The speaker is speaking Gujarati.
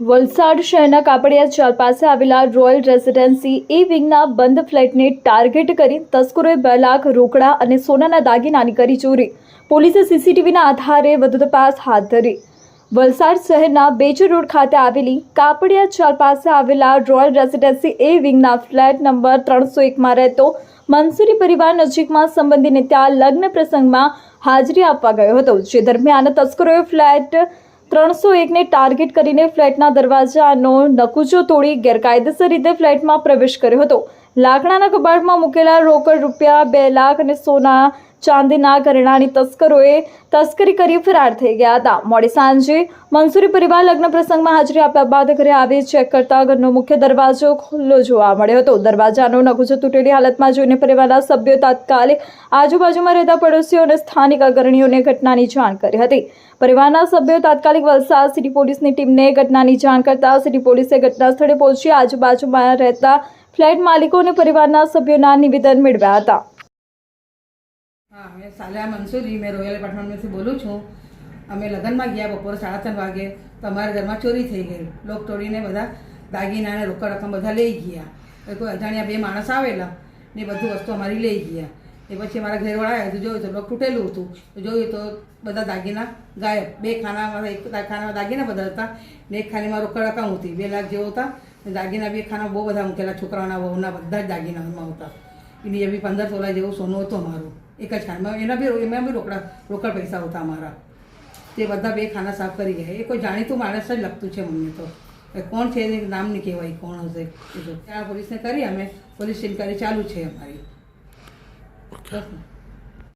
વલસાડ શહેરના કાપડિયા ચાલ પાસે આવેલા રોયલ રેસિડેન્સી એ વિંગના બંધ ફ્લેટને ટાર્ગેટ કરી તસ્કરોએ બે લાખ રોકડા અને સોનાના દાગીનાની કરી ચોરી. પોલીસે સીસીટીવીના આધારે વધુ તપાસ હાથ ધરી. વલસાડ શહેરના બેચર રોડ ખાતે આવેલી કાપડિયા ચાલ પાસે આવેલા રોયલ રેસિડેન્સી એ વિંગના ફ્લેટ નંબર ત્રણસો એકમાં રહેતો મંસૂરી પરિવાર નજીકમાં સંબંધીને ત્યાં લગ્ન પ્રસંગમાં હાજરી આપવા ગયો હતો, જે દરમિયાન તસ્કરોએ ફ્લેટ ત્રણસો એકને ટાર્ગેટ કરીને ફ્લેટના દરવાજાનો નકુચો તોડી ગેરકાયદેસર રીતે ફ્લેટમાં પ્રવેશ કર્યો હતો. લાકડાના કબાટમાં મૂકેલા રોકડ રૂપિયા બે લાખ અને સોના ચાંદીના ઘરેણાની તસ્કરોએ તસ્કરી કરી ફરાર થઈ ગયા હતા. મોડી સાંજે મંસૂરી પરિવાર લગ્ન પ્રસંગમાં હાજરી આપ્યા બાદ ઘરે આવી ચેક કરતા ઘરનો મુખ્ય દરવાજો ખુલ્લો જોવા મળ્યો હતો. દરવાજાનો નગુજો તૂટેલી હાલતમાં જોઈને પરિવારના સભ્યો તાત્કાલિક આજુબાજુમાં રહેતા પડોશીઓ અને સ્થાનિક અગ્રણીઓને ઘટનાની જાણ કરી હતી. પરિવારના સભ્યો તાત્કાલિક વલસાડ સિટી પોલીસની ટીમને ઘટનાની જાણ કરતા સિટી પોલીસે ઘટના સ્થળે પહોંચી આજુબાજુમાં રહેતા ફ્લેટ માલિકો અને પરિવારના સભ્યોના નિવેદન મેળવ્યા હતા. હા મેં સાલિયા મંસૂરી મેં રોયલ એપાર્ટમેન્ટમાંથી બોલું છું. અમે લગ્નમાં ગયા બપોરે સાડા ત્રણ વાગે, તો અમારા ઘરમાં ચોરી થઈ ગઈ. લોક તોડીને બધા દાગીના અને રોકડ રકમ બધા લઈ ગયા. કોઈ અજાણ્યા બે માણસ આવેલા ને બધું વસ્તુ અમારી લઈ ગયા. એ પછી મારા ઘરવાળા આવ્યા તો જોયું તો લોક તૂટેલું હતું. જોયું તો બધા દાગીના ગાયબ. બે ખાના મારા એક ખાનામાં દાગીના બધા હતા ને એક ખાની રોકડ રકમ હતી. બે લાખ જેવો હતા. દાગીના બે ખાના બહુ બધા મૂકેલા છોકરાઓના, વહુના બધા જ દાગીનામાં હતા. એની એવી પંદર તોલા જેવું સોનું હતું અમારું એક જ ખાનમાં. એના બી, એમાં બી રોકડા, રોકડ પૈસા હતા અમારા તે બધા બે ખાના સાફ કરી ગયા. એ કોઈ જાણીતું માણસ જ લગતું છે મને તો. કોણ છે નામ નહીં કહેવાય, કોણ હશે. ત્યાં પોલીસને કરી, અમે પોલીસ ઇન્કવાયરી ચાલુ છે અમારી. બસ ને.